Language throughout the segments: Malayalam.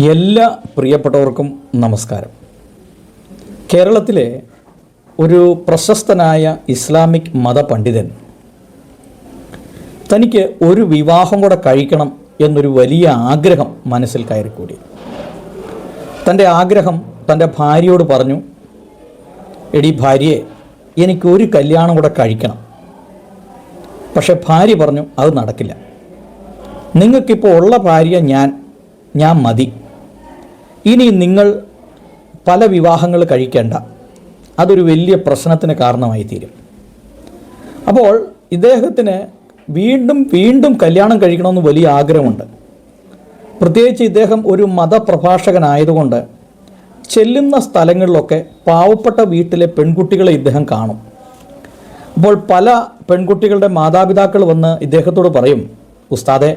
എല്ലാ പ്രിയപ്പെട്ടവർക്കും നമസ്കാരം. കേരളത്തിലെ ഒരു പ്രശസ്തനായ ഇസ്ലാമിക് മതപണ്ഡിതൻ തനിക്ക് ഒരു വിവാഹം കൂടെ കഴിക്കണം എന്നൊരു വലിയ ആഗ്രഹം മനസ്സിൽ കയറിക്കൂടി. തന്റെ ആഗ്രഹം തന്റെ ഭാര്യയോട് പറഞ്ഞു എടി ഭാര്യയെ എനിക്കൊരു കല്യാണം കൂടെ കഴിക്കണം. പക്ഷെ ഭാര്യ പറഞ്ഞു അത് നടക്കില്ല. നിങ്ങൾക്കിപ്പോൾ ഉള്ള ഭാര്യ ഞാൻ ഞാൻ മതി. ഇനി നിങ്ങൾ പല വിവാഹങ്ങൾ കഴിക്കേണ്ട. അതൊരു വലിയ പ്രശ്നത്തിന് കാരണമായി തീരും അപ്പോൾ ഇദ്ദേഹത്തിന് വീണ്ടും വീണ്ടും കല്യാണം കഴിക്കണമെന്ന് വലിയ ആഗ്രഹമുണ്ട്. പ്രത്യേകിച്ച് ഇദ്ദേഹം ഒരു മതപ്രഭാഷകനായതുകൊണ്ട് ചെല്ലുന്ന സ്ഥലങ്ങളിലൊക്കെ പാവപ്പെട്ട വീട്ടിലെ പെൺകുട്ടികളെ ഇദ്ദേഹം കാണും. അപ്പോൾ പല പെൺകുട്ടികളുടെ മാതാപിതാക്കൾ വന്ന് ഇദ്ദേഹത്തോട് പറയും ഉസ്താദെ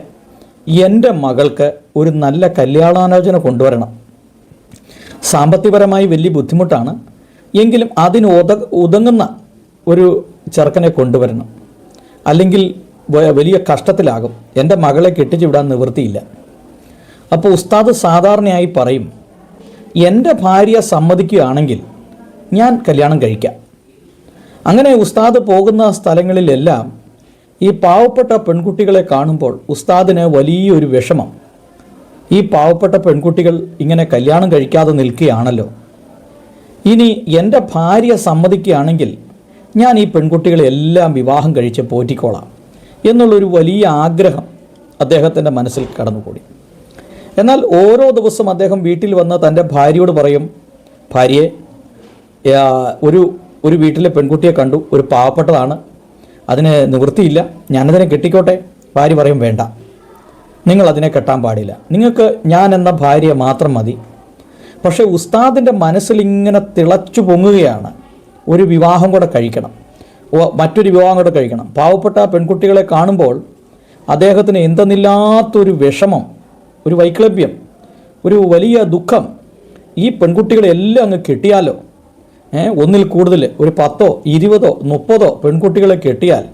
എന്റെ മകൾക്ക് ഒരു നല്ല കല്യാണാലോചന കൊണ്ടുവരണം. സാമ്പത്തികപരമായി വലിയ ബുദ്ധിമുട്ടാണ്. എങ്കിലും അതിന് ഉത ഉതങ്ങുന്ന ഒരു ചെറുക്കനെ കൊണ്ടുവരണം. അല്ലെങ്കിൽ വലിയ കഷ്ടത്തിലാകും. എന്റെ മകളെ കെട്ടിച്ചു വിടാൻ നിവൃത്തിയില്ല. അപ്പോൾ ഉസ്താദ് സാധാരണയായി പറയും എന്റെ ഭാര്യ സമ്മതിക്കുകയാണെങ്കിൽ ഞാൻ കല്യാണം കഴിക്കാം. അങ്ങനെ ഉസ്താദ് പോകുന്ന സ്ഥലങ്ങളിലെല്ലാം ഈ പാവപ്പെട്ട പെൺകുട്ടികളെ കാണുമ്പോൾ ഉസ്താദിന് വലിയൊരു വിഷമം. ഈ പാവപ്പെട്ട പെൺകുട്ടികൾ ഇങ്ങനെ കല്യാണം കഴിക്കാതെ നിൽക്കുകയാണല്ലോ. ഇനി എന്റെ ഭാര്യ സമ്മതിക്കുകയാണെങ്കിൽ ഞാൻ ഈ പെൺകുട്ടികളെല്ലാം വിവാഹം കഴിച്ച് പോറ്റിക്കോളാം എന്നുള്ളൊരു വലിയ ആഗ്രഹം അദ്ദേഹത്തിന്റെ മനസ്സിൽ കടന്നുകൂടി. എന്നാൽ ഓരോ ദിവസവും അദ്ദേഹം വീട്ടിൽ വന്ന് തന്റെ ഭാര്യയോട് പറയും ഭാര്യയെ ഒരു ഒരു വീട്ടിലെ പെൺകുട്ടിയെ കണ്ടു ഒരു പാവപ്പെട്ടതാണ് അതിന് നിവൃത്തിയില്ല ഞാനതിനെ കെട്ടിക്കോട്ടെ? ഭാര്യ പറയും വേണ്ട നിങ്ങൾ അതിനെ കെട്ടാൻ പാടില്ല. നിങ്ങൾക്ക് ഞാൻ എന്ന ഭാര്യ മാത്രം മതി. പക്ഷെ ഉസ്താദിന്റെ മനസ്സിൽ ഇങ്ങനെ തിളച്ചു പൊങ്ങുകയാണ്. ഒരു വിവാഹം കൂടെ കഴിക്കണം. മറ്റൊരു വിവാഹം കൂടെ കഴിക്കണം. പാവപ്പെട്ട പെൺകുട്ടികളെ കാണുമ്പോൾ അദ്ദേഹത്തിന് എന്തെന്നില്ലാത്തൊരു വിഷമം ഒരു വൈക്ലഭ്യം ഒരു വലിയ ദുഃഖം ഈ പെൺകുട്ടികളെ എല്ലാം അങ്ങ് കെട്ടിയാലോ? ഒന്നിൽ കൂടുതൽ ഒരു പത്തോ ഇരുപതോ മുപ്പതോ പെൺകുട്ടികളെ കെട്ടിയാൽ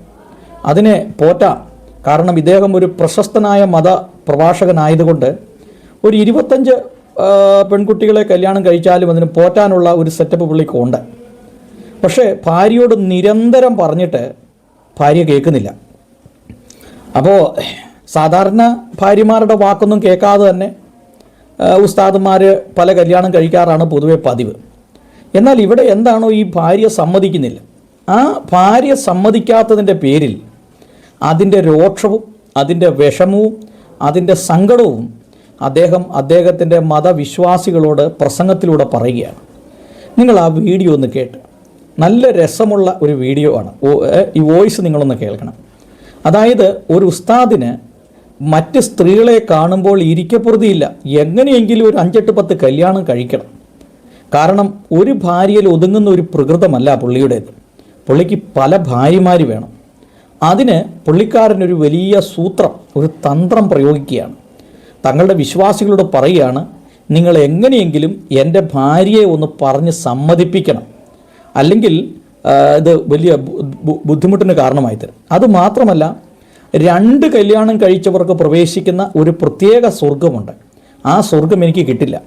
അതിനെ പോറ്റാം. കാരണം ഇദ്ദേഹം ഒരു പ്രശസ്തനായ മത പ്രഭാഷകനായതുകൊണ്ട് ഒരു ഇരുപത്തഞ്ച് പെൺകുട്ടികളെ കല്യാണം കഴിച്ചാലും അതിന് പോറ്റാനുള്ള ഒരു സെറ്റപ്പ് പുള്ളിക്കുണ്ട് പക്ഷേ ഭാര്യയോട് നിരന്തരം പറഞ്ഞിട്ട് ഭാര്യ കേൾക്കുന്നില്ല. അപ്പോൾ സാധാരണ ഭാര്യമാരുടെ വാക്കൊന്നും കേൾക്കാതെ തന്നെ ഉസ്താദുമാർ പല കല്യാണം കഴിക്കാറാണ് പൊതുവെ പതിവ്. എന്നാൽ ഇവിടെ എന്താണോ ഈ ഭാര്യ സമ്മതിക്കുന്നില്ല. ആ ഭാര്യ സമ്മതിക്കാത്തതിന്റെ പേരിൽ അതിന്റെ രോക്ഷവും അതിന്റെ വിഷമവും അതിന്റെ സങ്കടവും അദ്ദേഹം അദ്ദേഹത്തിന്റെ മതവിശ്വാസികളോട് പ്രസംഗത്തിലൂടെ പറയുകയാണ്. നിങ്ങൾ ആ വീഡിയോ ഒന്ന് കേട്ട്. നല്ല രസമുള്ള ഒരു വീഡിയോ ആണ്. ഈ വോയിസ് നിങ്ങളൊന്ന് കേൾക്കണം. അതായത് ഒരു ഉസ്താദിന് മറ്റ് സ്ത്രീകളെ കാണുമ്പോൾ ഇരിക്കപ്പുറതിയില്ല. എങ്ങനെയെങ്കിലും ഒരു അഞ്ചെട്ട് പത്ത് കല്യാണം കഴിക്കണം. കാരണം ഒരു ഭാര്യയിൽ ഒതുങ്ങുന്ന ഒരു പ്രകൃതമല്ല പുള്ളിയുടേത്. പുള്ളിക്ക് പല ഭാര്യമാർ വേണം. അതിന് പുള്ളിക്കാരനൊരു വലിയ സൂത്രം ഒരു തന്ത്രം പ്രയോഗിക്കുകയാണ്. തങ്ങളുടെ വിശ്വാസികളോട് പറയുകയാണ് നിങ്ങൾ എങ്ങനെയെങ്കിലും എന്റെ ഭാര്യയെ ഒന്ന് പറഞ്ഞ് സമ്മതിപ്പിക്കണം. അല്ലെങ്കിൽ ഇത് വലിയ ബുദ്ധിമുട്ടിന് കാരണമായി തരും. അതുമാത്രമല്ല രണ്ട് കല്യാണം കഴിച്ചവർക്ക് പ്രവേശിക്കുന്ന ഒരു പ്രത്യേക സ്വർഗമുണ്ട് ആ സ്വർഗം എനിക്ക് കിട്ടില്ല.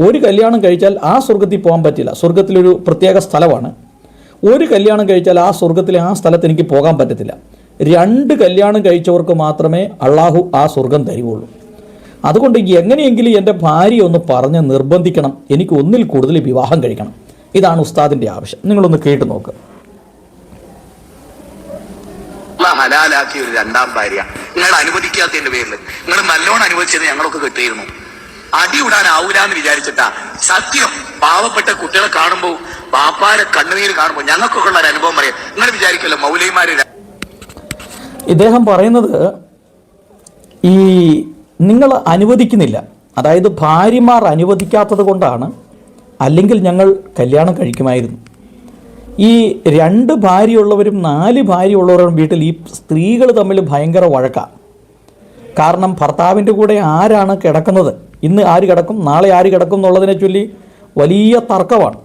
ഒരു കല്യാണം കഴിച്ചാൽ ആ സ്വർഗത്തിൽ പോകാൻ പറ്റില്ല. സ്വർഗത്തിലൊരു പ്രത്യേക സ്ഥലമാണ്. ഒരു കല്യാണം കഴിച്ചാൽ ആ സ്വർഗത്തിലെ ആ സ്ഥലത്ത് എനിക്ക് പോകാൻ പറ്റത്തില്ല. രണ്ട് കല്യാണം കഴിച്ചവർക്ക് മാത്രമേ അള്ളാഹു ആ സ്വർഗം തരുവുള്ളൂ. അതുകൊണ്ട് എങ്ങനെയെങ്കിലും എന്റെ ഭാര്യ ഒന്ന് പറഞ്ഞ് നിർബന്ധിക്കണം. എനിക്ക് ഒന്നിൽ കൂടുതൽ വിവാഹം കഴിക്കണം. ഇതാണ് ഉസ്താദിന്റെ ആവശ്യം. നിങ്ങളൊന്ന് കേട്ട് നോക്ക്. ഹലാലാക്കിയ ഒരു രണ്ടാം ഭാര്യ. നിങ്ങൾ അനുവദിക്കാത്തതിന്റെ പേരിൽ. നിങ്ങൾ നല്ലോണം അനുവദിച്ചത് ഞങ്ങളൊക്കെ കിട്ടിയിരുന്നു. അടി എന്ന് വിചാരിച്ചിട്ടാ. സത്യം പാവപ്പെട്ട കുട്ടികളെ കാണുമ്പോൾ ബാപ്പാരെ കണ്ണുനീര് കാണുമ്പോൾ ഞങ്ങൾക്കൊക്കെ ഉള്ള ഒരു അനുഭവം പറയാം. നിങ്ങൾ വിചാരിക്കല്ലോ മൗലൈമാര് ഇദ്ദേഹം പറയുന്നത് ഈ നിങ്ങൾ അനുവദിക്കുന്നില്ല. അതായത് ഭാര്യമാർ അനുവദിക്കാത്തത് കൊണ്ടാണ് അല്ലെങ്കിൽ ഞങ്ങൾ കല്യാണം കഴിക്കുമായിരുന്നു. ഈ രണ്ട് ഭാര്യയുള്ളവരും നാല് ഭാര്യയുള്ളവരും വീട്ടിൽ ഈ സ്ത്രീകൾ തമ്മിൽ ഭയങ്കര വഴക്കാണ് കാരണം ഭർത്താവിന്റെ കൂടെ ആരാണ് കിടക്കുന്നത്? ഇന്ന് ആര് കിടക്കും നാളെ ആര് കിടക്കും എന്നുള്ളതിനെ ചൊല്ലി വലിയ തർക്കമാണ്.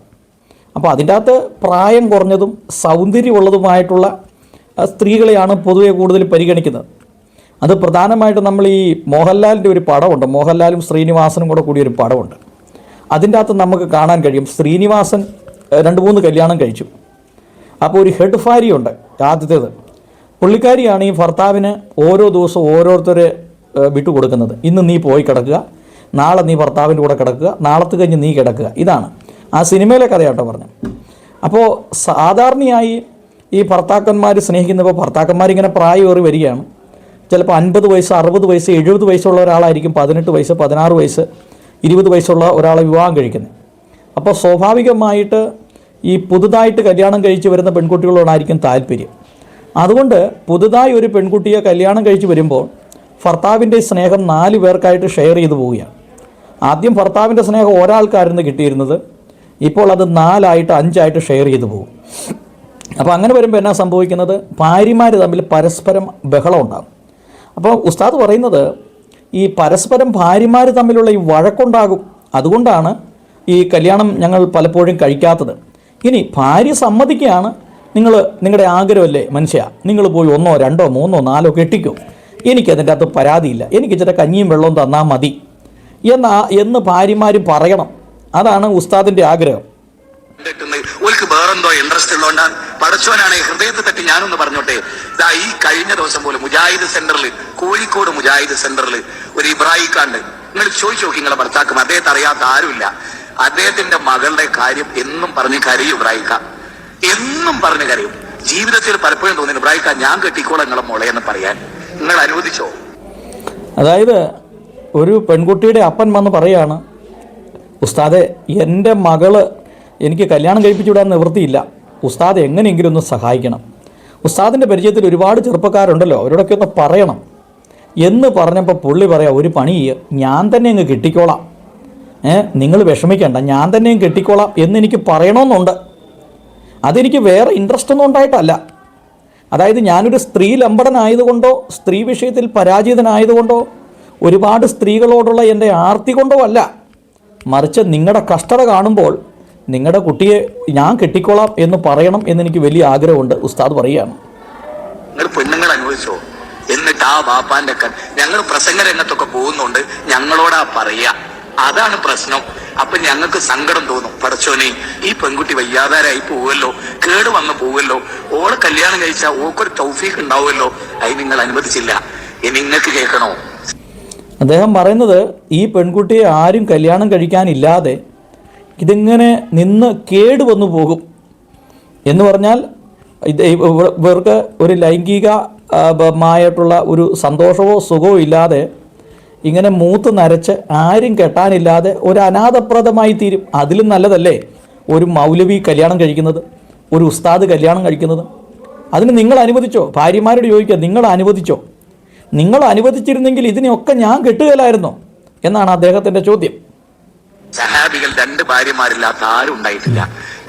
അപ്പോൾ അതിന്റെ അകത്ത് പ്രായം കുറഞ്ഞതും സൗന്ദര്യമുള്ളതുമായിട്ടുള്ള സ്ത്രീകളെയാണ് പൊതുവെ കൂടുതൽ പരിഗണിക്കുന്നത്. അത് പ്രധാനമായിട്ട് നമ്മൾ ഈ മോഹൻലാലിന്റെ ഒരു പടമുണ്ട്. മോഹൻലാലും ശ്രീനിവാസനും കൂടെ കൂടിയ ഒരു പടമുണ്ട്. അതിന്റെ അകത്ത് നമുക്ക് കാണാൻ കഴിയും. ശ്രീനിവാസൻ രണ്ട് മൂന്ന് കല്യാണം കഴിച്ചു. അപ്പോൾ ഒരു ഹെഡ് ഫാരിയുണ്ട് ആദ്യത്തേത്. പുള്ളിക്കാരിയാണ് ഈ ഭർത്താവിന് ഓരോ ദിവസവും ഓരോരുത്തരെ വിട്ടുകൊടുക്കുന്നത്. കൊടുക്കുന്നത് ഇന്ന് നീ പോയി കിടക്കുക. നാളെ നീ ഭർത്താവിന്റെ കൂടെ കിടക്കുക നാളത്ത് കഴിഞ്ഞ് നീ കിടക്കുക. ഇതാണ്. ആ സിനിമയിലെ കഥയാട്ടോ പറഞ്ഞു അപ്പോൾ സാധാരണയായി ഈ ഭർത്താക്കന്മാർ സ്നേഹിക്കുന്നപ്പോൾ ഭർത്താക്കന്മാരിങ്ങനെ പ്രായമേറി വരികയാണ്. ചിലപ്പോൾ അൻപത് വയസ്സ് അറുപത് വയസ്സ് എഴുപത് വയസ്സുള്ള ഒരാളായിരിക്കും പതിനെട്ട് വയസ്സ് പതിനാറ് വയസ്സ് ഇരുപത് വയസ്സുള്ള ഒരാളെ വിവാഹം കഴിക്കുന്നത്. അപ്പോൾ സ്വാഭാവികമായിട്ട് ഈ പുതുതായിട്ട് കല്യാണം കഴിച്ച് വരുന്ന പെൺകുട്ടികളോടായിരിക്കും താല്പര്യം. അതുകൊണ്ട് പുതുതായി ഒരു പെൺകുട്ടിയെ കല്യാണം കഴിച്ച് വരുമ്പോൾ ഭർത്താവിന്റെ സ്നേഹം നാല് പേർക്കായിട്ട് ഷെയർ ചെയ്തു പോവുകയാണ്. ആദ്യം ഭർത്താവിന്റെ സ്നേഹം ഒരാൾക്കായിരുന്നു കിട്ടിയിരുന്നത് ഇപ്പോൾ അത് നാലായിട്ട് അഞ്ചായിട്ട് ഷെയർ ചെയ്തു പോകും. അപ്പോൾ അങ്ങനെ വരുമ്പോൾ എന്നാ സംഭവിക്കുന്നത്? ഭാര്യമാർ തമ്മിൽ പരസ്പരം ബഹളം ഉണ്ടാകും. അപ്പോൾ ഉസ്താദ് പറയുന്നത് ഈ പരസ്പരം ഭാര്യമാർ തമ്മിലുള്ള ഈ വഴക്കുണ്ടാകും. അതുകൊണ്ടാണ് ഈ കല്യാണം ഞങ്ങൾ പലപ്പോഴും കഴിക്കാത്തത്. ഇനി ഭാര്യ സമ്മതിക്കുകയാണ്. നിങ്ങൾ നിങ്ങളുടെ ആഗ്രഹമല്ലേ മനുഷ്യ? നിങ്ങൾ പോയി ഒന്നോ രണ്ടോ മൂന്നോ നാലോ കെട്ടിക്കോ. എനിക്കതിന്റെ അകത്ത് പരാതിയില്ല. എനിക്ക് ഇച്ചിരി കഞ്ഞിയും വെള്ളവും തന്നാൽ മതി. എന്നാ എന്ന് ഭാര്യമാർ പറയണം. അതാണ് ഉസ്താദിന്റെ ആഗ്രഹം. ഓൽക്ക് വേറെന്തോ ഇൻട്രസ്റ്റ് ഉള്ളതുകൊണ്ടാണ് പടച്ചോനാണ് ഹൃദയത്തെ തട്ടി ഞാനൊന്ന് പറഞ്ഞോട്ടെ. ഇതാ ഈ കഴിഞ്ഞ ദിവസം പോലും മുജാഹിദ് സെന്ററിൽ കോഴിക്കോട് മുജാഹിദ് സെന്ററിൽ ഒരു ഇബ്രാഹിക്കാണ്ട് നിങ്ങൾ ചോദിച്ചു നോക്കി നിങ്ങളെ ഭർത്താക്കും അദ്ദേഹത്തെ അറിയാത്ത ആരുമില്ല. അദ്ദേഹത്തിന്റെ മകളുടെ കാര്യം എന്നും പറഞ്ഞ് കരയും ഇബ്രാഹിക്ക എന്നും പറഞ്ഞ് കരയും. ജീവിതത്തിൽ പലപ്പോഴും തോന്നുന്നു ഇബ്രാഹിക്ക ഞാൻ കെട്ടിക്കോളാം നിങ്ങളെ മോളെ എന്ന് പറയാൻ. നിങ്ങൾ അനുവദിച്ചോ? അതായത് ഒരു പെൺകുട്ടിയുടെ അപ്പൻ വന്ന് പറയാണ് ഉസ്താദെ എന്റെ മകൾ എനിക്ക് കല്യാണം കഴിപ്പിച്ചു വിടാൻ നിവൃത്തിയില്ല. ഉസ്താദ് എങ്ങനെയെങ്കിലും ഒന്ന് സഹായിക്കണം. ഉസ്താദിന്റെ പരിചയത്തിൽ ഒരുപാട് ചെറുപ്പക്കാരുണ്ടല്ലോ അവരോടൊക്കെ ഒന്ന് പറയണം. എന്ന് പറഞ്ഞപ്പോൾ പുള്ളി പറയാം ഒരു പണി ഞാൻ തന്നെ അങ്ങ് കെട്ടിക്കോളാം. ഏ നിങ്ങൾ വിഷമിക്കേണ്ട ഞാൻ തന്നെയും കെട്ടിക്കോളാം എന്നെനിക്ക് പറയണമെന്നുണ്ട്. അതെനിക്ക് വേറെ ഇൻട്രസ്റ്റ് ഒന്നും ഉണ്ടായിട്ടല്ല. അതായത് ഞാനൊരു സ്ത്രീ ലംബടനായതുകൊണ്ടോ സ്ത്രീ വിഷയത്തിൽ പരാജിതനായതുകൊണ്ടോ ഒരുപാട് സ്ത്രീകളോടുള്ള എന്റെ ആർത്തി കൊണ്ടോ അല്ല. മറിച്ച് നിങ്ങളുടെ കഷ്ടത കാണുമ്പോൾ നിങ്ങളുടെ കുട്ടിയെ ഞാൻ കെട്ടിക്കോളാം എന്ന് പറയണം എന്ന് എനിക്ക് വലിയ ആഗ്രഹമുണ്ട്. ഉസ്താദ് പറയുകയാണ്. പെണ്ണുങ്ങൾ അനുഭവിച്ചോ? എന്നിട്ട് ആ ബാപ്പാന്റെ ഞങ്ങൾ പ്രസംഗ രംഗത്തൊക്കെ പോകുന്നുണ്ട് ഞങ്ങളോടാ പറയാ. അതാണ് പ്രശ്നം. അപ്പൊ ഞങ്ങൾക്ക് സങ്കടം തോന്നും. പടച്ചോനെ ഈ പെൺകുട്ടി വയ്യാതാരായി പോവല്ലോ. കേട് വന്ന് പോവല്ലോ. ഓളെ കല്യാണം കഴിച്ചാൽ ഓക്കൊരു തൗഫീഖ് ഉണ്ടാവുമല്ലോ. അത് നിങ്ങൾ അനുവദിച്ചില്ല. ഇനി നിങ്ങൾക്ക് കേൾക്കണോ? അദ്ദേഹം പറയുന്നത് ഈ പെൺകുട്ടിയെ ആരും കല്യാണം കഴിക്കാനില്ലാതെ ഇതിങ്ങനെ നിന്ന് കേടുവന്നു പോകും. എന്ന് പറഞ്ഞാൽ ഇവർക്ക് ഒരു ലൈംഗിക മായിട്ടുള്ള ഒരു സന്തോഷമോ സുഖമോ ഇല്ലാതെ ഇങ്ങനെ മൂത്ത് നരച്ച് ആരും കെട്ടാനില്ലാതെ ഒരു അനാഥപ്രദമായി തീരും. അതിലും നല്ലതല്ലേ ഒരു മൗലവി കല്യാണം കഴിക്കുന്നത് ഒരു ഉസ്താദ് കല്യാണം കഴിക്കുന്നത്. അതിന് നിങ്ങൾ അനുവദിച്ചോ? ഭാര്യമാരോട് ചോദിക്കുക നിങ്ങൾ അനുവദിച്ചോ? നിങ്ങൾ അനുവദിച്ചിരുന്നെങ്കിൽ ഇതിനെയൊക്കെ ഞാൻ കെട്ടുകയില്ലായിരുന്നോ എന്നാണ് അദ്ദേഹത്തിന്റെ ചോദ്യം. സഹാബികൾ രണ്ട് ഭാര്യമാരില്ലാത്ത ആരും ഉണ്ടായിട്ടില്ല.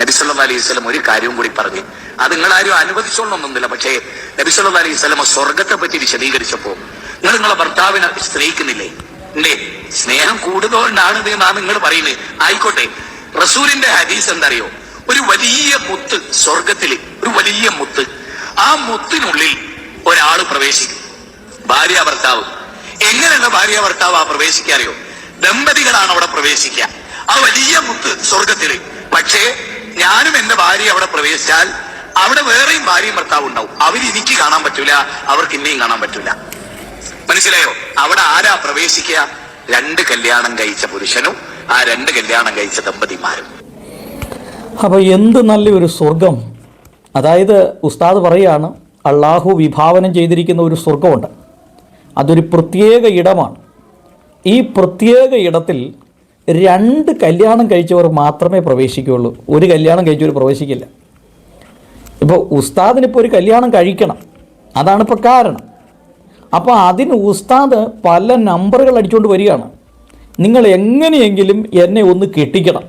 നബി സല്ലല്ലാഹു അലൈഹി സ്വലം ഒരു കാര്യവും കൂടി പറഞ്ഞു. അത് നിങ്ങൾ ആരും അനുവദിച്ചോളണമെന്നില്ല. പക്ഷേ നബി സല്ലല്ലാഹു അലൈഹി വസല്ലം സ്വർഗത്തെ പറ്റി വിശദീകരിച്ചപ്പോ നിങ്ങൾ നിങ്ങളെ ഭർത്താവിനെ സ്നേഹിക്കുന്നില്ലേ? ഇല്ലേ? സ്നേഹം കൂടുതലുകൊണ്ടാണ് ഇത് എന്നാണ് നിങ്ങൾ പറയുന്നത് ആയിക്കോട്ടെ. റസൂലിന്റെ ഹദീസ് എന്തറിയോ? ഒരു വലിയ മുത്ത് സ്വർഗത്തിൽ ഒരു വലിയ മുത്ത്. ആ മുത്തിനുള്ളിൽ ഒരാൾ പ്രവേശിക്കും. ഭാര്യ ഭർത്താവ്. എങ്ങനെയുള്ള ഭാര്യ ഭർത്താവ് ആ പ്രവേശിക്കാറിയോ ദമ്പതികളാണ് അവിടെ പ്രവേശിക്കുക. ആ വലിയ മുത്ത് സ്വർഗത്തിൽ പക്ഷേ ഞാനും എന്റെ ഭാര്യ അവിടെ പ്രവേശിച്ചാൽ അവിടെ വേറെയും ഭാര്യയും ഭർത്താവ് ഉണ്ടാവും. അവർ എനിക്ക് കാണാൻ പറ്റൂല അവർക്ക് ഇന്നെയും കാണാൻ പറ്റൂല. മനസ്സിലായോ? അവിടെ ആരാ പ്രവേശിക്കുക? രണ്ട് കല്യാണം കഴിച്ച പുരുഷനും ആ രണ്ട് കല്യാണം കഴിച്ച ദമ്പതിമാരും. അപ്പോൾ എന്ത് നല്ലൊരു സ്വർഗം അതായത് ഉസ്താദ് പറയാണ് അള്ളാഹു വിഭാവനം ചെയ്തിരിക്കുന്ന ഒരു സ്വർഗമുണ്ട് അതൊരു പ്രത്യേക ഇടമാണ്. ഈ പ്രത്യേക ഇടത്തിൽ രണ്ട് കല്യാണം കഴിച്ചവർ മാത്രമേ പ്രവേശിക്കുകയുള്ളൂ. ഒരു കല്യാണം കഴിച്ചവർ പ്രവേശിക്കില്ല. ഇപ്പോൾ ഉസ്താദിനിപ്പോൾ ഒരു കല്യാണം കഴിക്കണം. അതാണ് ഇപ്പോൾ കാരണം. അപ്പോൾ അതിന് ഉസ്താദ് പല നമ്പറുകൾ അടിച്ചുകൊണ്ട് വരികയാണ്. നിങ്ങൾ എങ്ങനെയെങ്കിലും എന്നെ ഒന്ന് കെട്ടിക്കണം.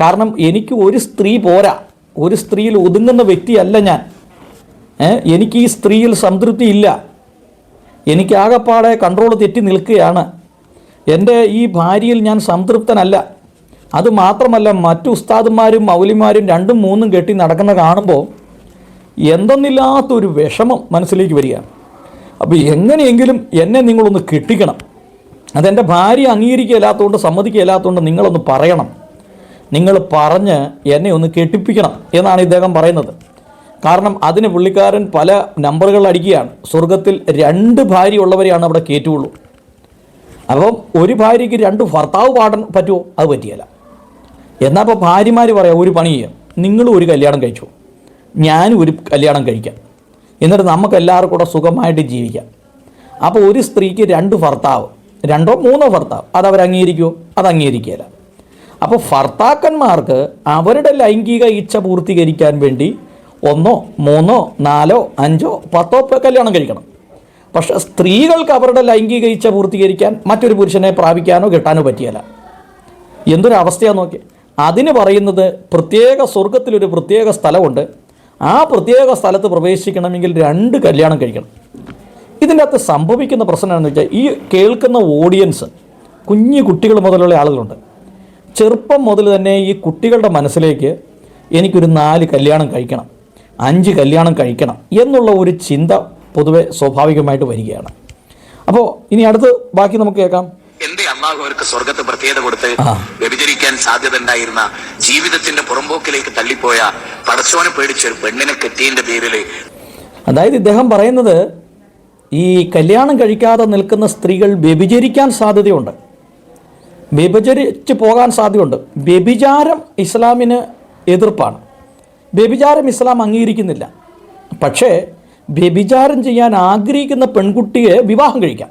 കാരണം എനിക്ക് ഒരു സ്ത്രീ പോരാ. ഒരു സ്ത്രീയിൽ ഒതുങ്ങുന്ന വ്യക്തിയല്ല ഞാൻ. എനിക്ക് ഈ സ്ത്രീയിൽ സംതൃപ്തി ഇല്ല എനിക്ക് ആകപ്പാടെ കൺട്രോൾ തെറ്റി നിൽക്കുകയാണ്. എന്റെ ഈ ഭാര്യയിൽ ഞാൻ സംതൃപ്തനല്ല. അത് മാത്രമല്ല മറ്റു ഉസ്താദന്മാരും മൗലിമാരും രണ്ടും മൂന്നും കെട്ടി നടക്കുന്ന കാണുമ്പോൾ എന്തെന്നില്ലാത്തൊരു വിഷമം മനസ്സിലേക്ക് വരികയാണ്. അപ്പോൾ എങ്ങനെയെങ്കിലും എന്നെ നിങ്ങളൊന്ന് കെട്ടിക്കണം. അതെന്റെ ഭാര്യ അംഗീകരിക്കില്ലാത്തതുകൊണ്ട് സമ്മതിക്കില്ലാത്തതുകൊണ്ട് നിങ്ങളൊന്ന് പറയണം. നിങ്ങൾ പറഞ്ഞ് എന്നെ ഒന്ന് കെട്ടിപ്പിക്കണം എന്നാണ് ഇദ്ദേഹം പറയുന്നത്. കാരണം അതിന് പുള്ളിക്കാരൻ പല നമ്പറുകൾ അടിക്കുകയാണ്. സ്വർഗത്തിൽ രണ്ട് ഭാര്യ ഉള്ളവരെയാണ് അവിടെ കയറ്റുള്ളൂ. അപ്പം ഒരു ഭാര്യയ്ക്ക് രണ്ട് ഭർത്താവ് പാടാൻ പറ്റുമോ? അത് പറ്റിയല്ല. എന്നാൽ ഇപ്പോൾ ഭാര്യമാർ പറയാം ഒരു പണി ചെയ്യാം. നിങ്ങളും ഒരു കല്യാണം കഴിച്ചു. ഞാനും ഒരു കല്യാണം കഴിക്കാം. എന്നിട്ട് നമുക്ക് എല്ലാവർക്കും കൂടെ സുഖമായിട്ട് ജീവിക്കാം. അപ്പോൾ ഒരു സ്ത്രീക്ക് രണ്ട് ഭർത്താവ് രണ്ടോ മൂന്നോ ഭർത്താവ് അത് അവർ അംഗീകരിക്കുമോ അത് അംഗീകരിക്കുകയില്ല. അപ്പോൾ ഭർത്താക്കന്മാർക്ക് അവരുടെ ലൈംഗിക ഇച്ഛ പൂർത്തീകരിക്കാൻ വേണ്ടി ഒന്നോ മൂന്നോ നാലോ അഞ്ചോ പത്തോ കല്യാണം കഴിക്കണം. പക്ഷേ സ്ത്രീകൾക്ക് അവരുടെ ലൈംഗിക ഇച്ഛ പൂർത്തീകരിക്കാൻ മറ്റൊരു പുരുഷനെ പ്രാപിക്കാനോ കിട്ടാനോ പറ്റിയല്ല. എന്തൊരു അവസ്ഥയാണ് നോക്കി അതിന് പറയുന്നത് പ്രത്യേക സ്വർഗത്തിലൊരു പ്രത്യേക സ്ഥലമുണ്ട്. ആ പ്രത്യേക സ്ഥലത്ത് പ്രവേശിക്കണമെങ്കിൽ രണ്ട് കല്യാണം കഴിക്കണം. ഇതിന്റെ അകത്ത് സംഭവിക്കുന്ന പ്രശ്നം എന്താണെന്ന് വെച്ചാൽ ഈ കേൾക്കുന്ന ഓഡിയൻസ് കുഞ്ഞു കുട്ടികൾ മുതലുള്ള ആളുകളുണ്ട്. ചെറുപ്പം മുതൽ തന്നെ ഈ കുട്ടികളുടെ മനസ്സിലേക്ക് എനിക്കൊരു നാല് കല്യാണം കഴിക്കണം. അഞ്ച് കല്യാണം കഴിക്കണം എന്നുള്ള ഒരു ചിന്ത പൊതുവെ സ്വാഭാവികമായിട്ട് വരികയാണ്. അപ്പോൾ ഇനി അടുത്ത് ബാക്കി നമുക്ക് കേൾക്കാം. എന്റെ അള്ളാഹു അവർക്ക് സ്വർഗത്ത് പ്രത്യേകത കൊടുത്ത്. വ്യഭിചരിക്കാൻ സാധ്യത ഉണ്ടായിരുന്ന ജീവിതത്തിന്റെ പുറമ്പോക്കിലേക്ക് തള്ളിപ്പോയ പടച്ചോനെ പേടിച്ച ഒരു പെണ്ണിനെ കെട്ടിയതിന്റെ പേരിൽ അതായത് ഇദ്ദേഹം പറയുന്നത് ഈ കല്യാണം കഴിക്കാതെ നിൽക്കുന്ന സ്ത്രീകൾ വ്യഭിചരിക്കാൻ സാധ്യതയുണ്ട്. വ്യഭിചരിച്ച് പോകാൻ സാധ്യതയുണ്ട്. വ്യഭിചാരം ഇസ്ലാമിന് എതിർപ്പാണ്. വ്യഭിചാരം ഇസ്ലാം അംഗീകരിക്കുന്നില്ല. പക്ഷേ വ്യഭിചാരം ചെയ്യാൻ ആഗ്രഹിക്കുന്ന പെൺകുട്ടിയെ വിവാഹം കഴിക്കാം.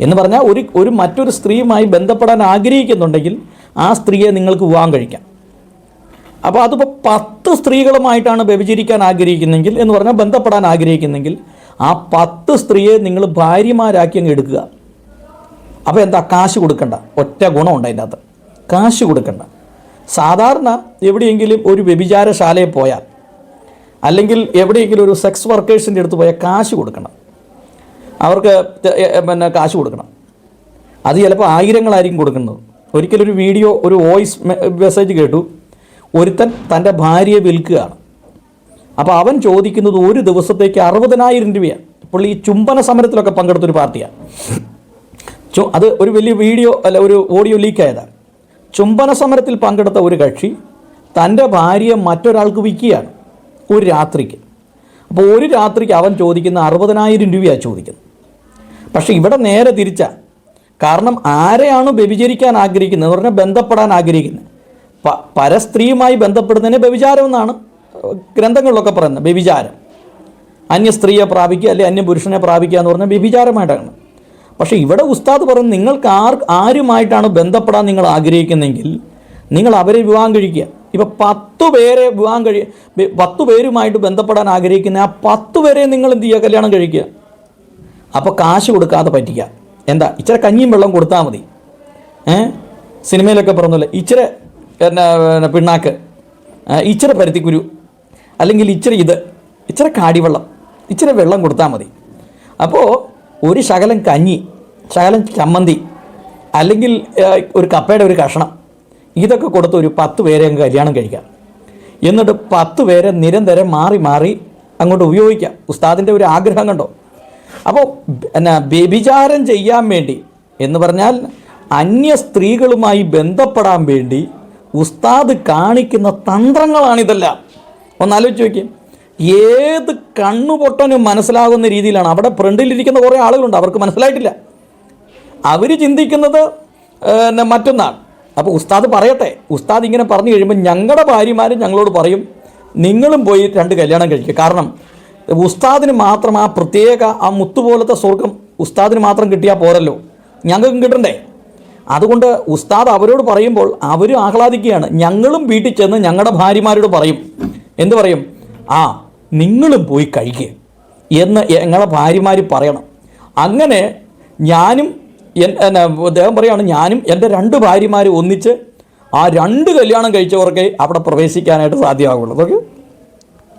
എന്ന് പറഞ്ഞാൽ ഒരു ഒരു മറ്റൊരു സ്ത്രീയുമായി ബന്ധപ്പെടാൻ ആഗ്രഹിക്കുന്നുണ്ടെങ്കിൽ ആ സ്ത്രീയെ നിങ്ങൾക്ക് വിവാഹം കഴിക്കാം. അപ്പോൾ അതിപ്പോൾ പത്ത് സ്ത്രീകളുമായിട്ടാണ് വ്യഭിചരിക്കാൻ ആഗ്രഹിക്കുന്നെങ്കിൽ എന്ന് പറഞ്ഞാൽ ബന്ധപ്പെടാൻ ആഗ്രഹിക്കുന്നെങ്കിൽ ആ പത്ത് സ്ത്രീയെ നിങ്ങൾ ഭാര്യമാരാക്കി അങ്ങ് എടുക്കുക. അപ്പോൾ എന്താ? കാശ് കൊടുക്കണ്ട. ഒറ്റ ഗുണമുണ്ട് അതിന്റെ അകത്ത്. കാശ് കൊടുക്കണ്ട. സാധാരണ എവിടെയെങ്കിലും ഒരു വ്യഭിചാരശാലയിൽ പോയാൽ അല്ലെങ്കിൽ എവിടെയെങ്കിലും ഒരു സെക്സ് വർക്കേഴ്സിന്റെ അടുത്ത് പോയാൽ കാശ് കൊടുക്കണം. അവർക്ക് പിന്നെ കാശ് കൊടുക്കണം. അത് ചിലപ്പോൾ ആയിരങ്ങളായിരിക്കും കൊടുക്കുന്നത്. ഒരിക്കലൊരു വീഡിയോ ഒരു വോയിസ് മെസ്സേജ് കേട്ടു. ഒരുത്തൻ തന്റെ ഭാര്യയെ വിൽക്കുകയാണ്. അപ്പോൾ അവൻ ചോദിക്കുന്നത് ഒരു ദിവസത്തേക്ക് അറുപതിനായിരം രൂപയാണ്. പുള്ളി ഈ ചുംബന സമരത്തിലൊക്കെ പങ്കെടുത്തൊരു പാർട്ടിയാണ്. അത് ഒരു വലിയ വീഡിയോ അല്ല ഒരു ഓഡിയോ ലീക്കായതാണ് ചുംബന സമരത്തിൽ പങ്കെടുത്ത ഒരു കക്ഷി തന്റെ ഭാര്യയെ മറ്റൊരാൾക്ക് വിൽക്കുകയാണ് ഒരു രാത്രിക്ക്. അപ്പോൾ ഒരു രാത്രിക്ക് അവൻ ചോദിക്കുന്ന അറുപതിനായിരം രൂപയാണ് ചോദിക്കുന്നത്. പക്ഷേ ഇവിടെ നേരെ തിരിച്ച കാരണം ആരെയാണ് വ്യഭിചരിക്കാൻ ആഗ്രഹിക്കുന്നത്? എന്ന് പറഞ്ഞാൽ ബന്ധപ്പെടാൻ ആഗ്രഹിക്കുന്നത്. പ പരസ്ത്രീയുമായി ബന്ധപ്പെടുന്നതിനെ വ്യഭിചാരം എന്നാണ് ഗ്രന്ഥങ്ങളിലൊക്കെ പറയുന്നത്. വ്യഭിചാരം. അന്യ സ്ത്രീയെ പ്രാപിക്കുക അല്ലെങ്കിൽ അന്യ പുരുഷനെ പ്രാപിക്കുക എന്ന് പറഞ്ഞാൽ വ്യഭിചാരമായിട്ടാണ്. പക്ഷേ ഇവിടെ ഉസ്താദ് പറയുന്നത് നിങ്ങൾക്ക് ആർ ആരുമായിട്ടാണ് ബന്ധപ്പെടാൻ നിങ്ങൾ ആഗ്രഹിക്കുന്നെങ്കിൽ നിങ്ങൾ അവരെ വിവാഹം കഴിക്കുക. ഇപ്പം പത്ത് പേരെ വിവാഹം കഴി പത്ത് പേരുമായിട്ട് ബന്ധപ്പെടാൻ ആഗ്രഹിക്കുന്ന ആ പത്ത് പേരെ നിങ്ങൾ എന്ത് ചെയ്യുക? കല്യാണം കഴിക്കുക. അപ്പോൾ കാശ് കൊടുക്കാതെ പറ്റിക്കുക എന്താ? ഇച്ചിരി കഞ്ഞിയും വെള്ളം കൊടുത്താൽ മതി. ഏ? സിനിമയിലൊക്കെ പറഞ്ഞല്ലേ ഇച്ചിരി എന്നാ പിണ്ണാക്ക്. ഇച്ചിരി പരുത്തിക്കുരു. അല്ലെങ്കിൽ ഇച്ചിരി ഇത്. ഇച്ചിരി കാടിവെള്ളം. ഇച്ചിരി വെള്ളം കൊടുത്താൽ മതി. അപ്പോൾ ഒരു ശകലം കഞ്ഞി ശകലം ചമ്മന്തി അല്ലെങ്കിൽ ഒരു കപ്പയുടെ ഒരു കഷണം ഇതൊക്കെ കൊടുത്ത് ഒരു പത്ത് പേരെ അങ്ങ് കല്യാണം കഴിക്കാം. എന്നിട്ട് പത്ത് പേരെ നിരന്തരം മാറി മാറി അങ്ങോട്ട് ഉപയോഗിക്കാം. ഉസ്താദിന്റെ ഒരു ആഗ്രഹം കണ്ടോ? അപ്പോൾ എന്നാ വ്യഭിചാരം ചെയ്യാൻ വേണ്ടി എന്ന് പറഞ്ഞാൽ അന്യ സ്ത്രീകളുമായി ബന്ധപ്പെടാൻ വേണ്ടി ഉസ്താദ് കാണിക്കുന്ന തന്ത്രങ്ങളാണിതെല്ലാം. ഒന്ന് ആലോചിച്ച് നോക്കിയേ. ഏത് കണ്ണുപൊട്ടനും മനസ്സിലാകുന്ന രീതിയിലാണ്. അവിടെ ഫ്രണ്ടിലിരിക്കുന്ന കുറേ ആളുകളുണ്ട്. അവർക്ക് മനസ്സിലായിട്ടില്ല. അവർ ചിന്തിക്കുന്നത് മറ്റൊന്നാണ്. അപ്പോൾ ഉസ്താദ് പറയട്ടെ. ഉസ്താദ് ഇങ്ങനെ പറഞ്ഞു കഴിയുമ്പോൾ ഞങ്ങളുടെ ഭാര്യമാരും ഞങ്ങളോട് പറയും നിങ്ങളും പോയി രണ്ട് കല്യാണം കഴിക്കുക കാരണം ഉസ്താദിന് മാത്രം ആ പ്രത്യേക ആ മുത്തുപോലത്തെ സ്വർഗം ഉസ്താദിന് മാത്രം കിട്ടിയാൽ പോരല്ലോ. ഞങ്ങൾക്കും കിട്ടണ്ടേ? അതുകൊണ്ട് ഉസ്താദ് അവരോട് പറയുമ്പോൾ അവരും ആഹ്ലാദിക്കുകയാണ്. ഞങ്ങളും വീട്ടിൽ ചെന്ന് ഞങ്ങളുടെ ഭാര്യമാരോട് പറയും. എന്ത് പറയും? ആ നിങ്ങളും പോയി കഴിക്കുക എന്ന് ഞങ്ങളെ ഭാര്യമാർ പറയണം. അങ്ങനെ ഞാനും എന്നാ, അദ്ദേഹം പറയുകയാണ് ഞാനും എന്റെ രണ്ട് ഭാര്യമാർ ഒന്നിച്ച് ആ രണ്ട് കല്യാണം കഴിച്ചവർക്ക് അവിടെ പ്രവേശിക്കാനായിട്ട് സാധ്യമാകുള്ളൂ അതൊക്കെ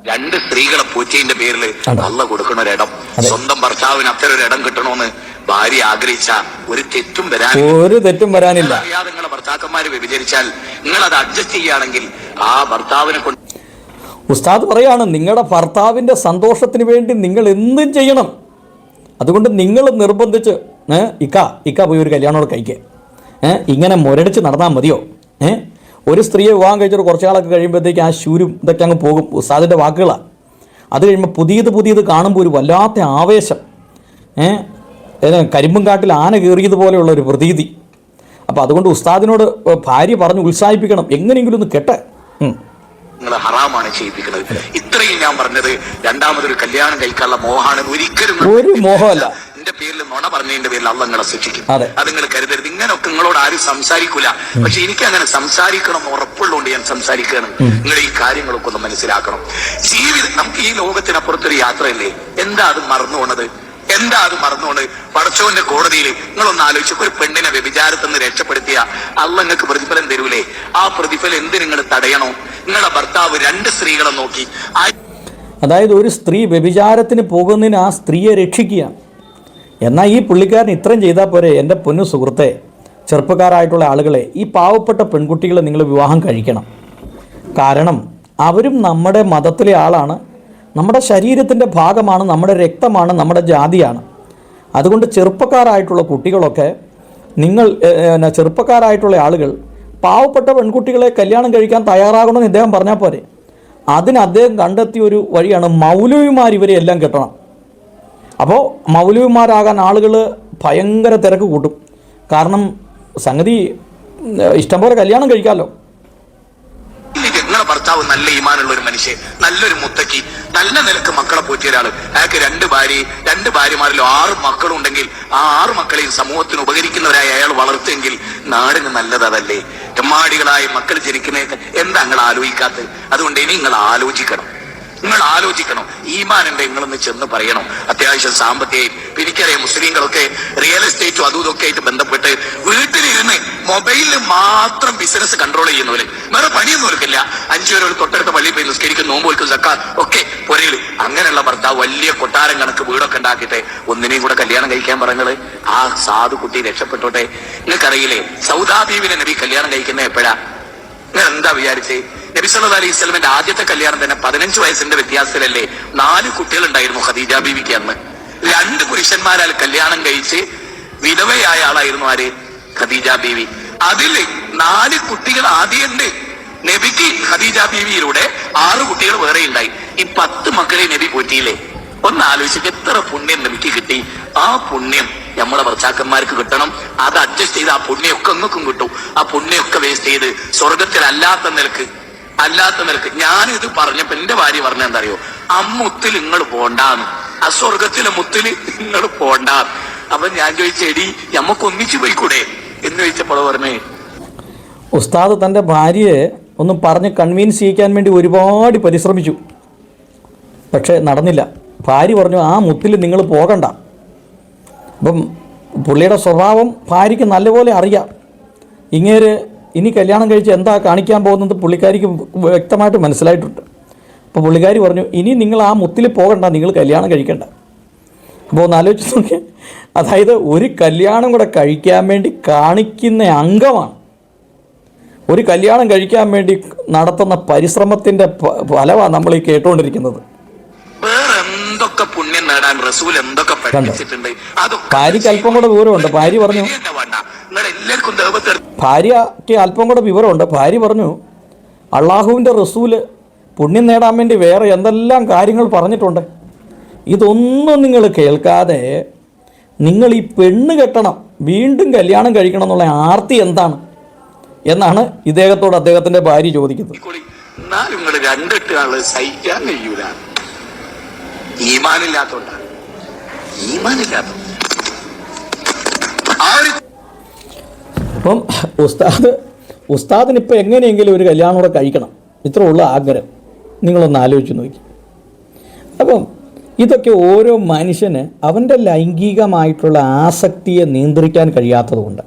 രണ്ട് സ്ത്രീകളെ പൂച്ചയിന്റെ പേരിൽ അല്ല കൊടുക്കണ ഒരിടം സ്വന്തം ഭർത്താവിന് അത്ര ഒരു ഇടം കിട്ടണമെന്ന് ഭാര്യ ആഗ്രഹിച്ച ഒരു തെറ്റും വരാൻ ഒരു തെറ്റും വരാനില്ല. നിങ്ങളെ ഭർത്താക്കന്മാര് വ്യഭിചരിച്ചാൽ നിങ്ങൾ അത് അഡ്ജസ്റ്റ് ചെയ്യുകയാണെങ്കിൽ ആ ഭർത്താവിനെ കൊണ്ട് ഉസ്താദ് പറയാണ് നിങ്ങളുടെ ഭർത്താവിന്റെ സന്തോഷത്തിന് വേണ്ടി നിങ്ങൾ എന്തും ചെയ്യണം. അതുകൊണ്ട് നിങ്ങൾ നിർബന്ധിച്ച് ഇക്ക ഇക്ക പോയി ഒരു കല്യാണോട് കഴിക്കുക ഇങ്ങനെ മുരടിച്ച് നടന്നാൽ മതിയോ? ഏ ഒരു സ്ത്രീയെ വിവാഹം കഴിച്ചിട്ട് കുറച്ച് നാളൊക്കെ കഴിയുമ്പോഴത്തേക്ക് ആ ശൂരും ഇതൊക്കെ അങ്ങ് പോകും ഉസ്താദിന്റെ വാക്കുകളാണ് അത് കഴിയുമ്പോൾ പുതിയത് പുതിയത് കാണുമ്പോൾ ഒരു വല്ലാത്ത ആവേശം. ഏഹ് ഏത് കരിമ്പും കാട്ടിൽ ആന കയറിയതുപോലെയുള്ള ഒരു പ്രതീതി. അപ്പോൾ അതുകൊണ്ട് ഉസ്താദിനോട് ഭാര്യ പറഞ്ഞ് ഉത്സാഹിപ്പിക്കണം. എങ്ങനെയെങ്കിലും ഒന്ന് കെട്ടെ. ഉം. നിങ്ങൾ ഹറാമാണ് ചെയ്യിപ്പിക്കുന്നത്. ഇത്രയും ഞാൻ പറഞ്ഞത് രണ്ടാമതൊരു കല്യാണം കഴിക്കാനുള്ള മോഹാണ് ഒരിക്കലും ഒരു മോഹമല്ല. എന്റെ പേരിൽ നുണ പറഞ്ഞതിന്റെ പേരിൽ അള്ള നിങ്ങളെ ശിക്ഷിക്കും അതെ. നിങ്ങൾ കരുതരുത്. ഇങ്ങനൊക്കെ നിങ്ങളോട് ആരും സംസാരിക്കൂല. പക്ഷെ എനിക്ക് അങ്ങനെ സംസാരിക്കണം ഉറപ്പുള്ളതുകൊണ്ട് ഞാൻ സംസാരിക്കുകയാണ്. നിങ്ങൾ ഈ കാര്യങ്ങളൊക്കെ ഒന്ന് മനസ്സിലാക്കണം. ജീവിതം നമുക്ക് ഈ ലോകത്തിനപ്പുറത്തൊരു യാത്രയല്ലേ? എന്താ അത് മറന്നു പോണത് എന്താ അത് മറന്നുകൊണ്ട് പടച്ചോന്റെ കോടതിയിൽ നിങ്ങളൊന്ന് ആലോചിച്ചു ഒരു പെണ്ണിനെ വ്യഭിചാരത്തിൽ നിന്ന് രക്ഷപ്പെടുത്തിയ അള്ള നിങ്ങൾക്ക് പ്രതിഫലം തരൂലേ? ആ പ്രതിഫലം എന്ത് നിങ്ങൾ തടയണോ? നിങ്ങളുടെ ഭർത്താവ് രണ്ട് സ്ത്രീകളെ നോക്കി. അതായത് ഒരു സ്ത്രീ വ്യഭിചാരത്തിന് പോകുന്നതിന് ആ സ്ത്രീയെ രക്ഷിക്കുക. എന്നാൽ ഈ പുള്ളിക്കാരൻ ഇത്രയും ചെയ്താൽ പോരെ എന്റെ പൊന്നു സുഹൃത്തെ ചെറുപ്പക്കാരായിട്ടുള്ള ആളുകളെ ഈ പാവപ്പെട്ട പെൺകുട്ടികളെ നിങ്ങൾ വിവാഹം കഴിക്കണം. കാരണം അവരും നമ്മുടെ മതത്തിലെ ആളാണ്. നമ്മുടെ ശരീരത്തിന്റെ ഭാഗമാണ് നമ്മുടെ രക്തമാണ് നമ്മുടെ ജാതിയാണ്. അതുകൊണ്ട് ചെറുപ്പക്കാരായിട്ടുള്ള കുട്ടികളൊക്കെ നിങ്ങൾ ചെറുപ്പക്കാരായിട്ടുള്ള ആളുകൾ പാവപ്പെട്ട പെൺകുട്ടികളെ കല്യാണം കഴിക്കാൻ തയ്യാറാകണമെന്ന് ഇദ്ദേഹം പറഞ്ഞാൽ പോരെ. അതിന് അദ്ദേഹം കണ്ടെത്തിയ ഒരു വഴിയാണ് മൗലവിമാർ ഇവരെ എല്ലാം കെട്ടണം. അപ്പോൾ മൗലവിമാരാകാൻ ആളുകൾ ഭയങ്കര തിരക്ക് കൂട്ടും. കാരണം സംഗതി ഇഷ്ടംപോലെ കല്യാണം കഴിക്കാമല്ലോ. ഇല്ലെങ്കിൽ നിങ്ങളെ ഭർത്താവ് നല്ല ഈമാനുള്ള ഒരു മനുഷ്യൻ നല്ലൊരു മുത്തക്കി നല്ല നിലയ്ക്ക് മക്കളെ പോറ്റിയ ഒരാൾ അയാൾക്ക് രണ്ട് ഭാര്യ രണ്ട് ഭാര്യമാരിലും ആറ് മക്കളും ഉണ്ടെങ്കിൽ ആ ആറ് മക്കളെയും സമൂഹത്തിന് ഉപകരിക്കുന്നവരായി അയാൾ വളർത്തുമെങ്കിൽ നാടിന് നല്ലത് അതല്ലേ എമ്മാടികളായ മക്കൾ ജനിക്കുന്നതൊക്കെ എന്താ നിങ്ങൾ ആലോചിക്കാത്തത്? അതുകൊണ്ട് ഇനി നിങ്ങൾ ആലോചിക്കണം. നിങ്ങൾ ആലോചിക്കണം. ഈമാനുണ്ട് നിങ്ങളൊന്ന് ചെന്ന് പറയണം. അത്യാവശ്യം സാമ്പത്തികം എനിക്കറിയാം മുസ്ലിങ്ങളൊക്കെ റിയൽ എസ്റ്റേറ്റും അതും ഇതൊക്കെ ആയിട്ട് ബന്ധപ്പെട്ട് വീട്ടിലിരുന്ന് മൊബൈലിൽ മാത്രം ബിസിനസ് കൺട്രോൾ ചെയ്യുന്നവര്. വേറെ പണിയൊന്നും ഒരുക്കില്ല. അഞ്ചു ഒരു തൊട്ടടുത്ത പള്ളിയിൽ പോയി നിസ്കരിക്കും നോമ്പ് വെക്കും സക്കാർ ഒക്കെ പുരയിൽ. അങ്ങനെയുള്ള ഭർത്താവ് വലിയ കൊട്ടാരം കണക്ക് വീടൊക്കെ ഉണ്ടാക്കിയിട്ട് ഒന്നിനെയും കൂടെ കല്യാണം കഴിക്കാൻ പറഞ്ഞത് ആ സാധു കുട്ടി രക്ഷപ്പെട്ടോട്ടെ. നിങ്ങൾക്കറിയില്ലേ സൗദാദീപിനെ നബി കല്യാണം കഴിക്കുന്ന എപ്പോഴാ? നിങ്ങൾ എന്താ വിചാരിച്ചേ? നബി അലൈഹി സ്വലമിന്റെ ആദ്യത്തെ കല്യാണം തന്നെ പതിനഞ്ച് വയസ്സിന്റെ വ്യത്യാസത്തിലല്ലേ നാല് കുട്ടികളുണ്ടായിരുന്നു ഖദീജ ബീവിക്ക് അന്ന്. രണ്ട് പുരുഷന്മാരാൽ കല്യാണം കഴിച്ച് വിധവയായ ആളായിരുന്നു ആര്? ഖദീജ ബീവി. അതിൽ നാല് കുട്ടികൾ ആദ്യമുണ്ട്. നബിക്ക് ഖദീജ ബീവിയിലൂടെ ആറ് കുട്ടികൾ വേറെ ഉണ്ടായി. ഈ പത്ത് മക്കളെ നബി പോറ്റിയില്ലേ? ഒന്ന് ആലോചിച്ചിട്ട് എത്ര പുണ്യം നബിക്ക് കിട്ടി. ആ പുണ്യം നമ്മളെ ഭർത്താക്കന്മാർക്ക് കിട്ടണം. അത് അഡ്ജസ്റ്റ് ചെയ്ത് ആ പുണ്യമൊക്കെ അങ്ങക്കും കിട്ടും. ആ പുണ്യൊക്കെ വേസ്റ്റ് ചെയ്ത് സ്വർഗത്തിലല്ലാത്ത നിലയ്ക്ക് അല്ലാത്ത നിലയ്ക്ക്. ഞാനിത് പറഞ്ഞപ്പോ എന്റെ ഭാര്യ പറഞ്ഞ എന്താ അറിയോ അമ്മുത്തിൽ നിങ്ങൾ പോണ്ടാന്ന്. ആ സ്വർഗത്തിലെ മുത്തിൽ നിങ്ങൾ പോണ്ട അപ്പൊ ഞാൻ ചോദിച്ചെടി നമുക്ക് ഒന്നിച്ചു പോയിക്കൂടെ? എന്ന് ചോദിച്ചപ്പോൾ പറഞ്ഞേ ഉസ്താദ് തന്റെ ഭാര്യയെ ഒന്ന് പറഞ്ഞ് കൺവീൻസ് ചെയ്യിക്കാൻ വേണ്ടി ഒരുപാട് പരിശ്രമിച്ചു. പക്ഷേ നടന്നില്ല. ഭാര്യ പറഞ്ഞു ആ മുത്തിൽ നിങ്ങൾ പോകണ്ട. അപ്പം പുള്ളിയുടെ സ്വഭാവം ഭാര്യയ്ക്ക് നല്ലപോലെ അറിയാം. ഇങ്ങേര് ഇനി കല്യാണം കഴിച്ച് എന്താ കാണിക്കാൻ പോകുന്നത് പുള്ളിക്കാരിക്ക് വ്യക്തമായിട്ട് മനസ്സിലായിട്ടുണ്ട്. അപ്പോൾ പുള്ളിക്കാരി പറഞ്ഞു ഇനി നിങ്ങൾ ആ മുത്തിൽ പോകണ്ട നിങ്ങൾ കല്യാണം കഴിക്കണ്ട. അപ്പോൾ ഒന്ന് ആലോചിച്ച് നോക്കിയാൽ അതായത് ഒരു കല്യാണം കൂടെ കഴിക്കാൻ വേണ്ടി കാണിക്കുന്ന അംഗമാണ്. ഒരു കല്യാണം കഴിക്കാൻ വേണ്ടി നടത്തുന്ന പരിശ്രമത്തിന്റെ ഫലമാണ് നമ്മൾ ഈ കേട്ടുകൊണ്ടിരിക്കുന്നത് എന്തൊക്കെ പുണ്യം നേടാൻ റസൂൽ എന്തൊക്കെ പഠിപ്പിച്ചിട്ടുണ്ട് അതൊക്കെ ഭാര്യക്ക് അല്പം കൂടെ വിവരമുണ്ട് ഭാര്യ പറഞ്ഞു. എല്ലാവർക്കും ഭാര്യക്ക് അല്പം കൂടെ വിവരമുണ്ട്. ഭാര്യ പറഞ്ഞു അള്ളാഹുവിന്റെ റസൂൽ പുണ്യം നേടാൻ വേണ്ടി വേറെ എന്തെല്ലാം കാര്യങ്ങൾ പറഞ്ഞിട്ടുണ്ട്? ഇതൊന്നും നിങ്ങൾ കേൾക്കാതെ നിങ്ങൾ ഈ പെണ്ണ് കെട്ടണം വീണ്ടും കല്യാണം കഴിക്കണം എന്നുള്ള ആർത്തി എന്താണ് എന്നാണ് ഇദ്ദേഹത്തോട് അദ്ദേഹത്തിന്റെ ഭാര്യ ചോദിക്കുന്നത്. എന്നാലും നിങ്ങൾ രണ്ടിട്ട് ആൾ സഹിക്കാൻ കഴിയൂല. അപ്പം ഉസ്താദ് ഉസ്താദിന് ഇപ്പം എങ്ങനെയെങ്കിലും ഒരു കല്യാണം കൂടെ കഴിക്കണം. ഇത്രയുള്ള ആഗ്രഹം. നിങ്ങളൊന്ന് ആലോചിച്ച് നോക്കി. അപ്പം ഇതൊക്കെ ഓരോ മനുഷ്യന് അവന്റെ ലൈംഗികമായിട്ടുള്ള ആസക്തിയെ നിയന്ത്രിക്കാൻ കഴിയാത്തതുകൊണ്ട്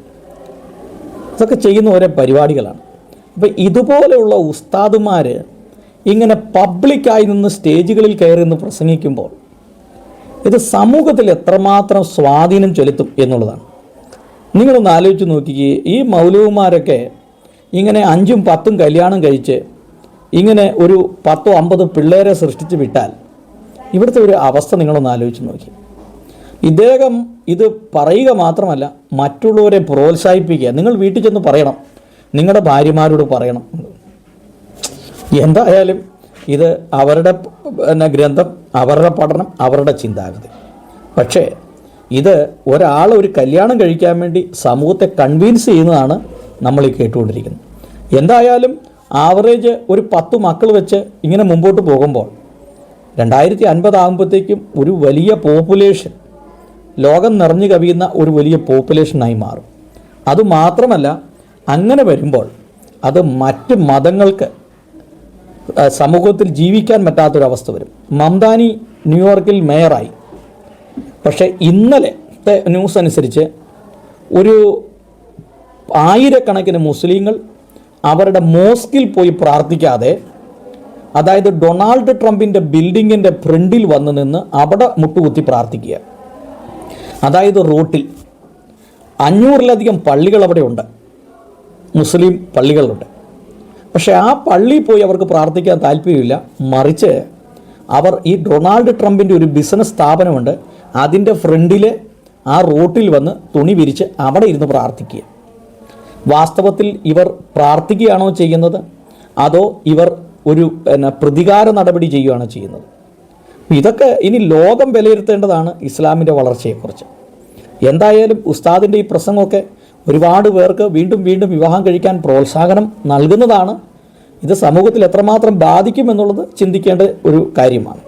ഇതൊക്കെ ചെയ്യുന്ന ഓരോ പരിപാടികളാണ്. അപ്പം ഇതുപോലെയുള്ള ഉസ്താദുമാർ ഇങ്ങനെ പബ്ലിക്കായി നിന്ന് സ്റ്റേജുകളിൽ കയറി നിന്ന് പ്രസംഗിക്കുമ്പോൾ ഇത് സമൂഹത്തിൽ എത്രമാത്രം സ്വാധീനം ചെലുത്തും എന്നുള്ളതാണ്. നിങ്ങളൊന്ന് ആലോചിച്ച് നോക്കിക്കേ ഈ മൗലവുമാരൊക്കെ ഇങ്ങനെ അഞ്ചും പത്തും കല്യാണം കഴിച്ച് ഇങ്ങനെ ഒരു പത്തോ അമ്പതോ പിള്ളേരെ സൃഷ്ടിച്ച് വിട്ടാൽ ഇവിടുത്തെ ഒരു അവസ്ഥ നിങ്ങളൊന്ന് ആലോചിച്ച് നോക്കി. ഇദ്ദേഹം ഇത് പറയുക മാത്രമല്ല മറ്റുള്ളവരെ പ്രോത്സാഹിപ്പിക്കുക. നിങ്ങൾ വീട്ടിൽ ചെന്ന് പറയണം. നിങ്ങളുടെ ഭാര്യമാരോട് പറയണം. എന്തായാലും ഇത് അവരുടെ എന്ന ഗ്രന്ഥം അവരുടെ പഠനം അവരുടെ ചിന്താഗതി. പക്ഷേ ഇത് ഒരാൾ ഒരു കല്യാണം കഴിക്കാൻ വേണ്ടി സമൂഹത്തെ കൺവിൻസ് ചെയ്യുന്നതാണ് നമ്മൾ ഈ കേട്ടുകൊണ്ടിരിക്കുന്നത്. എന്തായാലും ആവറേജ് ഒരു പത്ത് മക്കൾ വെച്ച് ഇങ്ങനെ മുമ്പോട്ട് പോകുമ്പോൾ രണ്ടായിരത്തി അൻപതാകുമ്പോഴത്തേക്കും ഒരു വലിയ പോപ്പുലേഷൻ ലോകം നിറഞ്ഞു കവിയുന്ന ഒരു വലിയ പോപ്പുലേഷനായി മാറും. അതുമാത്രമല്ല അങ്ങനെ വരുമ്പോൾ അത് മറ്റ് മതങ്ങൾക്ക് സമൂഹത്തിൽ ജീവിക്കാൻ പറ്റാത്തൊരവസ്ഥ വരും. മംദാനി ന്യൂയോർക്കിൽ മേയറായി. പക്ഷേ ഇന്നലത്തെ ന്യൂസ് അനുസരിച്ച് ഒരു ആയിരക്കണക്കിന് മുസ്ലിങ്ങൾ അവരുടെ മോസ്കിൽ പോയി പ്രാർത്ഥിക്കാതെ അതായത് ഡൊണാൾഡ് ട്രംപിന്റെ ബിൽഡിങ്ങിന്റെ ഫ്രണ്ടിൽ വന്ന് നിന്ന് അവിടെ മുട്ടുകുത്തി പ്രാർത്ഥിക്കുക. അതായത് റോട്ടിൽ അഞ്ഞൂറിലധികം പള്ളികൾ അവിടെ ഉണ്ട് മുസ്ലിം പള്ളികളുണ്ട്. പക്ഷേ ആ പള്ളിയിൽ പോയി അവർക്ക് പ്രാർത്ഥിക്കാൻ താല്പര്യമില്ല. മറിച്ച് അവർ ഈ ഡൊണാൾഡ് ട്രംപിന്റെ ഒരു ബിസിനസ് സ്ഥാപനമുണ്ട്. അതിന്റെ ഫ്രണ്ടിൽ ആ റോട്ടിൽ വന്ന് തുണി വിരിച്ച് അവിടെ ഇരുന്ന് പ്രാർത്ഥിക്കുക. വാസ്തവത്തിൽ ഇവർ പ്രാർത്ഥിക്കുകയാണോ ചെയ്യുന്നത്? അതോ ഇവർ ഒരു പിന്നെ പ്രതികാര നടപടി ചെയ്യുകയാണോ ചെയ്യുന്നത്? ഇതൊക്കെ ഇനി ലോകം വിലയിരുത്തേണ്ടതാണ് ഇസ്ലാമിന്റെ വളർച്ചയെക്കുറിച്ച്. എന്തായാലും ഉസ്താദിന്റെ ഈ പ്രസംഗമൊക്കെ ഒരുപാട് പേർക്ക് വീണ്ടും വീണ്ടും വിവാഹം കഴിക്കാൻ പ്രോത്സാഹനം നൽകുന്നതാണ്. ഇത് സമൂഹത്തിൽ എത്രമാത്രം ബാധിക്കുമെന്നുള്ളത് ചിന്തിക്കേണ്ട ഒരു കാര്യമാണ്.